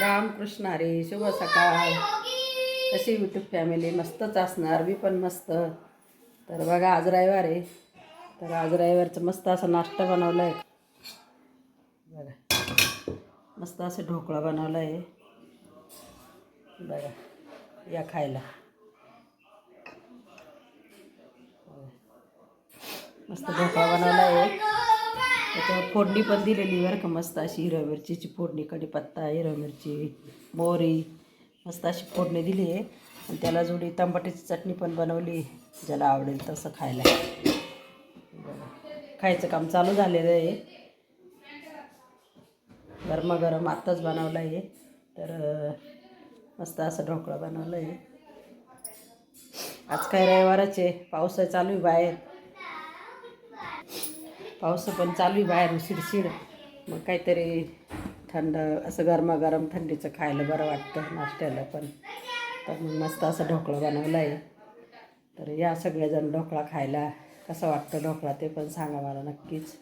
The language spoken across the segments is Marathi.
रामकृष्ण अरे शुभ सकाळ. कशी युट्यूब फॅमिली मस्तच असणार मी पण मस्त. तर बघा आज रविवार आहे. तर आज रविवारचं मस्त असं नाश्ता बनवला आहे बघा. मस्त असं ढोकळा बनवला आहे बघा या खायला. मस्त ढोकळा बनवला आहे त्याच्यावर फोडणी पण दिलेली बरं का मस्त अशी हिरव्या मिरचीची फोडणी कढीपत्ता हिरव्या मिरची मोहरी मस्त अशी फोडणी दिली आहे. आणि त्याला जोडी तंबाट्याची चटणी पण बनवली ज्याला आवडेल तसं खायला. खायचं काम चालू झालेलं आहे. गरमागरम आत्ताच बनवलं आहे तर मस्त असं ढोकळा बनवलं आहे आज काय रविवारच आहे पाऊस आहे चालू आहे बाहेर. पाऊस पण चालू आहे बाहेर शिडशिड मग काहीतरी थंड असं गरमागरम थंडीचं खायला बरं वाटतं नाश्त्याला पण. तर मग मस्त असं ढोकळा बनवला आहे तर या सगळेजण ढोकळा खायला कसं वाटतं ढोकळा ते पण सांगा मला नक्कीच.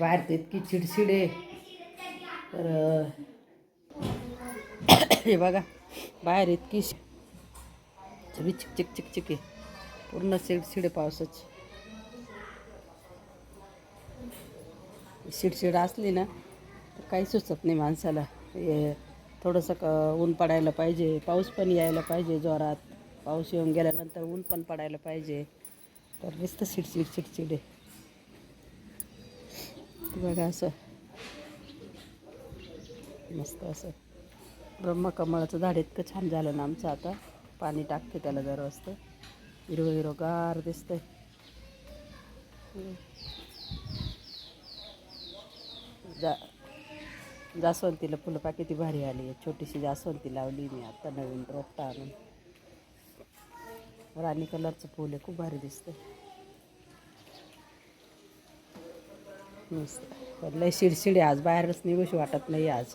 बाहेर तर इतकी चिडचिड आहे. तर हे बघा बाहेर इतकी चिक चिक चिक चिक आहे. पूर्ण शिडशिड पावसाची. शिडशिड असली ना तर काही सुचत नाही माणसाला. हे थोडंसं क ऊन पडायला पाहिजे. पाऊस पण यायला पाहिजे जोरात. पाऊस येऊन गेल्यानंतर ऊन पण पडायला पाहिजे. तर नुसतं शिडशिड चिडचिड आहे. बघा असं. मस्त असं. ब्रह्मकमळाचं झाड इतकं छान झालं ना आमचं आता. पाणी टाकते त्याला दर वाजतं हिरवं हिरवगार दिसतंय. जा जास्वंतीला फुलं पा किती भारी आली आहे. छोटीशी जास्वंती लावली मी आता नवीन रोपटा आणून. राणी कलरचं फुल आहे खूप भारी दिसतं मस्त. पण लय शिडशिड आहे आज बाहेरच निघूशी वाटत नाही आज.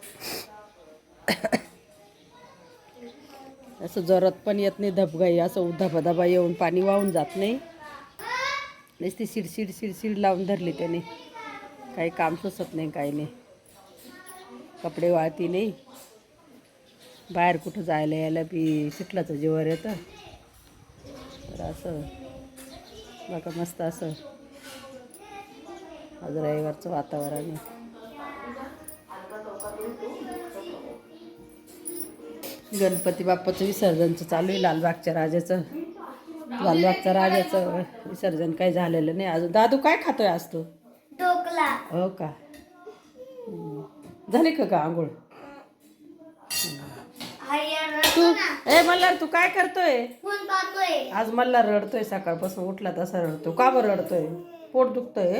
असं जरत पण येत नाही धबगाई असं धबाधबा येऊन पाणी वाहून जात नाही. नुसती शिडशिड शिडशिड लावून धरली त्याने. काही काम सुचत नाही काही नाही. कपडे वाळती नाही. बाहेर कुठं जायला यायला बी शिकलाचं जीवर येतं. तर असं. बघा मस्त असं. आज रविवारचं वातावरण आहे. गणपती बाप्पाचं विसर्जनचं चालू आहे लालबागच्या राजाचं. लालबागच्या राजाचं विसर्जन काही झालेलं नाही. अजून दादू काय खातोय आज तू? हो का. झाली का का आंघोळ? तू ए मल्हार तू काय करतोय? फोन पाहतोय. आज मल्हार रडतोय सकाळपासून उठला तसा रडतो का बरं रडतोय? पोट दुखतोय?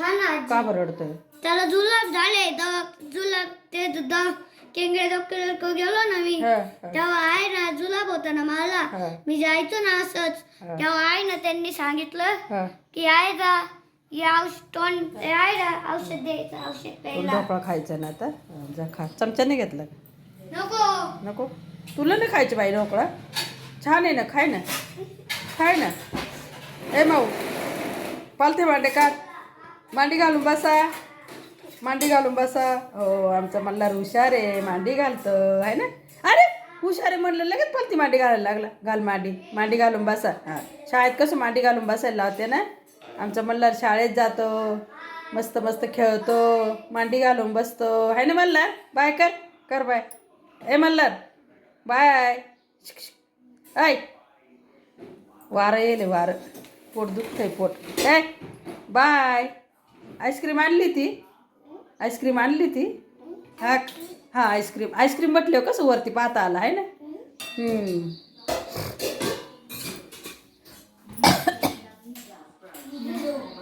हा ना. का बरं रडतोय? त्याला जुलाब झाले. दवा जुलाब ते द केंगळे डॉक्टर गेलो ना मी. हा, हा, तेव्हा आहे ना जुलाब होता ना मला. हा, मी जायचो ना असंच. तेव्हा आहे ना त्यांनी सांगितलं हा. की आहे का आहे ना औषध द्यायचं औषध तुला प्यायला ढोकळा खायचा ना आता. हा, जा खा. चमच्याने घेतला? का नको. नको? तुला नाही खायची बाई ढोकळा? छान आहे ना खाय ना. खाय ना. ए माऊ. पालथे मांडे का मांडी घालून बसा. मांडी घालून बसा. हो आमचा मल्हार हुशार आहे मांडी घालतं आहे ना? अरे हुशार आहे म्हणलं लगेच पालथी मांडी घालायला लागला. घाल मांडी. मांडी घालून बसा. हां. शाळेत कसं मांडी घालून बसायला लावते ना? आमचा मल्हार शाळेत जातो मस्त मस्त खेळतो मांडी घालून बसतो. आहे ना मल्हार? बाय कर कर बाय. ए मल्हार बाय. शिक, ऐ. वारं येले वारं. पोट दुखतंय पोट. ए बाय. आईस्क्रीम आणली ती? आईस्क्रीम आणली ती? हा हा आईस्क्रीम. आईस्क्रीम म्हटलं हो कसं वरती पाहता आला आहे ना?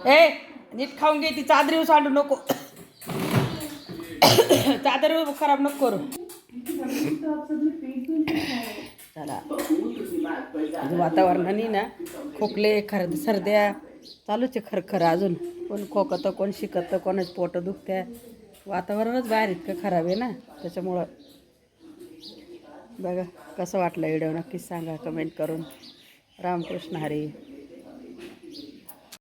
ए नीट खाऊन घे ती चादरी सांडू नको. चादर खराब नको करू. चला. अजून वातावरणाने ना खोकले खर सर्द्या चालूच आहे खरं खरं अजून. कोण खोकतं कोण शिकतं कोणाच पोटं दुखत्या. वातावरणच बाहेर इतकं खराब आहे ना त्याच्यामुळं. बघा कसं वाटलं व्हिडिओ नक्कीच सांगा कमेंट करून. रामकृष्ण हरी.